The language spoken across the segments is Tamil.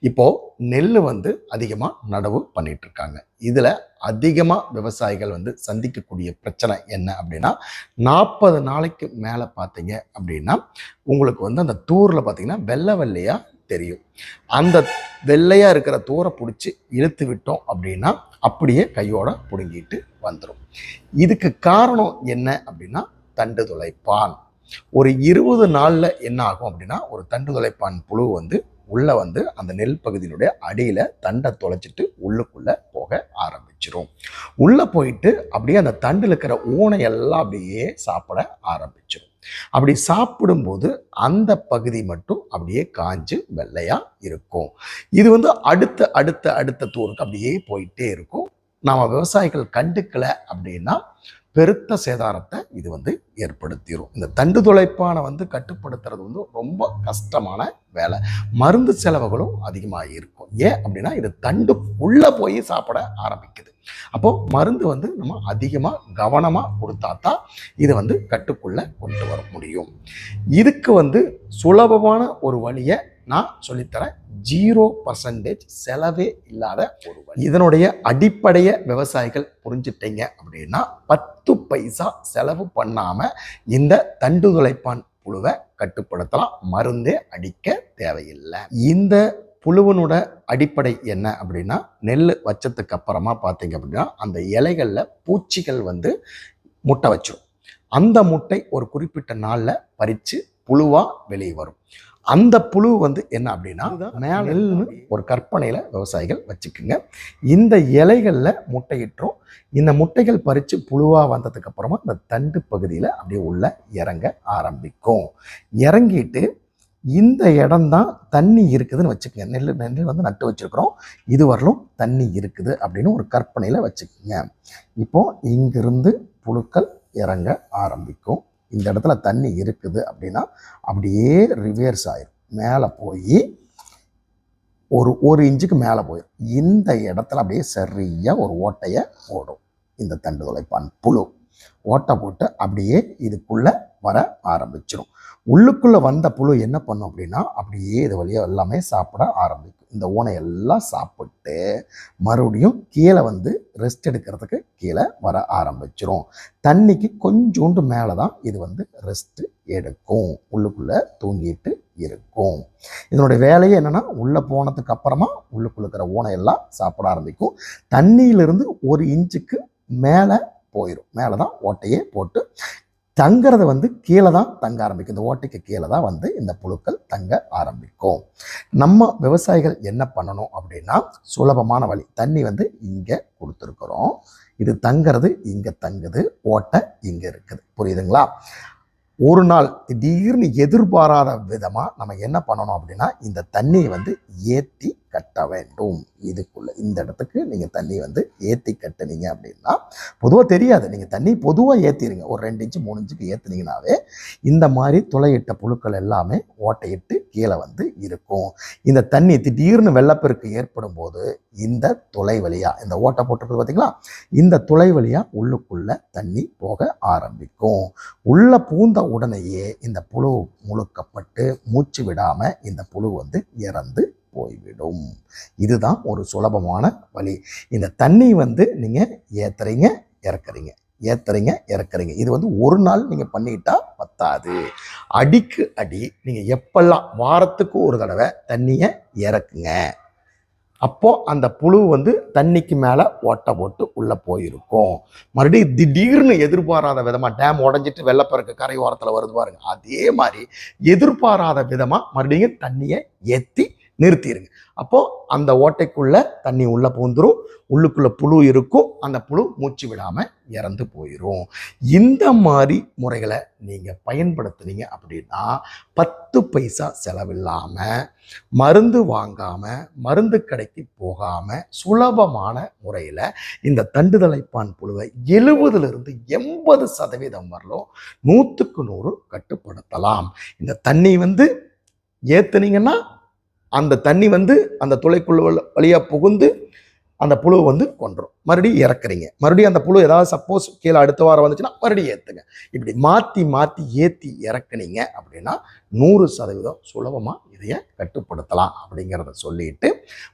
இப்போது நெல் வந்து அதிகமாக நடவு பண்ணிட்டு இருக்காங்க இதில் அதிகமாக விவசாயிகள் வந்து சந்திக்கக்கூடிய பிரச்சனை என்ன அப்படின்னா நாற்பது நாளைக்கு மேலே பார்த்தீங்க அப்படின்னா உங்களுக்கு வந்து அந்த தூரில் பார்த்தீங்கன்னா வெள்ளை வெள்ளையாக தெரியும். அந்த வெள்ளையாக இருக்கிற தூரை பிடிச்சி இழுத்து விட்டோம் அப்படின்னா அப்படியே கையோட பிடுங்கிட்டு வந்துடும் இதுக்கு காரணம் என்ன அப்படின்னா தண்டு துளைப்பான். ஒரு இருபது நாளில் என்ன ஆகும் அப்படின்னா ஒரு தண்டு துளைப்பான் புழு வந்து உள்ளே வந்து அந்த நெல் பகுதியினுடைய அடியில் தண்டை தொலைச்சிட்டு உள்ளுக்குள்ளே போக ஆரம்பிச்சிரும். உள்ளே போயிட்டு அப்படியே அந்த தண்டில் இருக்கிற ஊனை எல்லாம் அப்படியே சாப்பிட ஆரம்பிச்சிடும் அப்படி சாப்பிடும்போது அந்த பகுதி மட்டும் அப்படியே காஞ்சு வெள்ளையாக இருக்கும். இது வந்து அடுத்த அடுத்த அடுத்த தூருக்கு அப்படியே போயிட்டே இருக்கும். நாம் விவசாயிகள் கண்டுக்கலை அப்படின்னா பெருத்த சேதாரத்தை இது வந்து ஏற்படுத்திடும் இந்த தண்டு துளைப்பானை வந்து கட்டுப்படுத்துறது வந்து ரொம்ப கஷ்டமான வேலை. மருந்து செலவுகளும் அதிகமாக இருக்கும். ஏன் அப்படின்னா இது தண்டு உள்ளே போய் சாப்பிட ஆரம்பிக்குது. அப்போ மருந்து வந்து நம்ம அதிகமாக கவனமாக கொடுத்தா தான் இதை வந்து கட்டுக்குள்ளே கொண்டு வர முடியும். இதுக்கு வந்து சுலபமான ஒரு வழியை நான் சொல்லித்தரேன். ஜீரோ பர்சன்டேஜ் செலவே இல்லாத ஒரு வழி. இதனுடைய அடிப்படைய விவசாயிகள் புரிஞ்சுட்டீங்க அப்படின்னா பத்து பைசா செலவு பண்ணாம இந்த தண்டு துளைப்பான் புழுவை கட்டுப்படுத்தலாம். மருந்தே அடிக்க தேவையில்லை. இந்த புழுவனோட அடிப்படை என்ன அப்படின்னா நெல் வச்சதுக்கு அப்புறமா பார்த்தீங்க அப்படின்னா அந்த இலைகளில் பூச்சிகள் வந்து முட்டை வச்சிடும் அந்த முட்டை ஒரு குறிப்பிட்ட நாளில் பறித்து புழுவாக வெளியே வரும். அந்த புழு வந்து என்ன அப்படின்னா மேலன்னு ஒரு கற்பனையில் விவசாயிகள் வச்சுக்குங்க. இந்த இலைகளில் முட்டையிட்டுரும். இந்த முட்டைகள் பறித்து புழுவாக வந்ததுக்கு அப்புறமா இந்த தண்டு பகுதியில் அப்படியே உள்ள இறங்க ஆரம்பிக்கும். இறங்கிட்டு இந்த இடம்தான் தண்ணி இருக்குதுன்னு வச்சுக்கோங்க. நெல் நெல் வந்து நட்டு வச்சிருக்கிறோம். இது வரலும் தண்ணி இருக்குது அப்படின்னு ஒரு கற்பனையில் வச்சுக்கோங்க. இப்போ இங்கிருந்து புழுக்கள் இறங்க ஆரம்பிக்கும். இந்த இடத்துல தண்ணி இருக்குது அப்படின்னா அப்படியே ரிவேர்ஸ் ஆயிரும். மேலே போய் ஒரு ஒரு இன்ச்சுக்கு மேலே போயிடும் இந்த இடத்துல அப்படியே சரியாக ஒரு ஓட்டையை போடும். இந்த தண்டு துளைப்பான் புழு. ஓட்டை போட்டு அப்படியே இதுக்குள்ளே வர ஆரம்பிச்சிடும் உள்ளுக்குள்ளே வந்த புழு என்ன பண்ணும் அப்படின்னா அப்படியே இது வழியாக எல்லாமே சாப்பிட ஆரம்பிக்கும் இந்த ஊனை எல்லாம் சாப்பிட்டு மறுபடியும் கீழே வந்து ரெஸ்ட் எடுக்கிறதுக்கு கீழே வர ஆரம்பிச்சிரும். தண்ணிக்கு கொஞ்சோண்டு மேலே தான் இது வந்து ரெஸ்ட்டு எடுக்கும். உள்ளுக்குள்ளே தூங்கிட்டு இருக்கும். இதனுடைய வேலையே என்னென்னா உள்ளே போனதுக்கு அப்புறமா உள்ளுக்குள்ள இருக்கிற ஊனை எல்லாம் சாப்பிட ஆரம்பிக்கும். தண்ணியிலிருந்து ஒரு இன்ச்சுக்கு மேலே போயிடும் மேலே தான் ஓட்டையே போட்டு தங்கிறத வந்து கீழே தான் தங்க ஆரம்பிக்கும். இந்த ஓட்டைக்கு கீழே தான் வந்து இந்த புழுக்கள் தங்க ஆரம்பிக்கும். நம்ம விவசாயிகள் என்ன பண்ணணும் அப்படின்னா சுலபமான வழி. தண்ணி வந்து இங்கே கொடுத்துருக்குறோம். இது தங்கிறது இங்கே தங்குது. ஓட்டை இங்கே இருக்குது. புரியுதுங்களா? ஒரு நாள் திடீர்னு எதிர்பாராத விதமாக நம்ம என்ன பண்ணணும் அப்படின்னா இந்த தண்ணியை வந்து ஏற்றி கட்ட வேண்டும். இதுக்குள்ளே இந்த இடத்துக்கு நீங்கள் தண்ணி வந்து ஏற்றி கட்டுனீங்க அப்படின்னா பொதுவாக தெரியாது. நீங்கள் தண்ணி பொதுவாக ஏற்றிடுங்க ஒரு ரெண்டு இன்ச்சு மூணு இன்ச்சுக்கு ஏற்றுனீங்கனாவே இந்த மாதிரி துளையிட்ட புழுக்கள் எல்லாமே ஓட்டையிட்டு கீழே வந்து இருக்கும். இந்த தண்ணி திடீர்னு வெள்ளப்பெருக்கு ஏற்படும் போது இந்த துளை வழியாக இந்த ஓட்டை போட்டிருக்குது பார்த்தீங்களா இந்த துளை வழியாக உள்ளுக்குள்ளே தண்ணி போக ஆரம்பிக்கும். உள்ள பூந்த உடனேயே இந்த புழு முழுக்கப்பட்டு மூச்சு விடாமல் இந்த புழு வந்து இறந்து போய்விடும். இதுதான் ஒரு சுலபமான வழி. இந்த தண்ணி வந்து நீங்கள் ஏத்துறீங்க இறக்குறீங்க. ஏத்துறீங்க இறக்குறீங்க. இது வந்து ஒரு நாள் நீங்கள் பண்ணிட்டா பத்தாது. அடிக்கு அடி நீங்கள் எப்பெல்லாம் வாரத்துக்கு ஒரு தடவை தண்ணியை இறக்குங்க அப்போது அந்த புழு வந்து தண்ணிக்கு மேலே ஓட்டை போட்டு உள்ளே போயிருக்கும். மறுபடியும் திடீர்னு எதிர்பாராத விதமாக டேம் உடஞ்சிட்டு வெள்ளப்பெருக்கு கரை ஓரத்தில் வருது பாருங்க. அதே மாதிரி எதிர்பாராத விதமாக மறுபடியும் தண்ணியை ஏற்றி நிறுத்திடுங்க அப்போது அந்த ஓட்டைக்குள்ள தண்ணி உள்ளே பூந்துரும். உள்ளுக்குள்ளே புழு இருக்கும். அந்த புழு மூச்சு விடாமல் இறந்து போயிடும் இந்த மாதிரி முறைகளை நீங்கள் பயன்படுத்துனீங்க அப்படின்னா பத்து பைசா செலவில்லாமல் மருந்து வாங்காமல் மருந்து கடைக்கு போகாமல் சுலபமான முறையில் இந்த தண்டுதலைப்பான் புழுவை எழுபதுலேருந்து எண்பது சதவீதம் வரலும் நூற்றுக்கு நூறு கட்டுப்படுத்தலாம். இந்த தண்ணி வந்து ஏற்றுனீங்கன்னா அந்த தண்ணி வந்து அந்த துளைக்குள்ள வழியாக புகுந்து அந்த புழு வந்து கொன்றும். மறுபடியும் இறக்குறீங்க. மறுபடியும் அந்த புழு ஏதாவது சப்போஸ் கீழே அடுத்த வாரம் வந்துச்சுன்னா மறுபடியும் ஏற்றுங்க இப்படி மாற்றி மாற்றி ஏற்றி இறக்குனீங்க அப்படின்னா நூறு சதவீதம் சுலபமாக இதையை கட்டுப்படுத்தலாம் அப்படிங்கிறத சொல்லிட்டு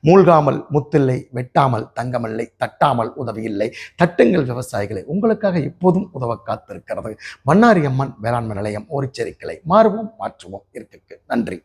மூழ்காமல் முத்தில்லை வெட்டாமல் தங்கமில்லை தட்டாமல் உதவியில்லை தட்டுங்கள் விவசாயிகளை உங்களுக்காக எப்போதும் உதவ காத்திருக்கிறது. மன்னாரி அம்மன் வேளாண்மை நிலையம் ஒரு செரிக்கலை மாறுவோம் மாற்றுவோம். இருக்கு நன்றி.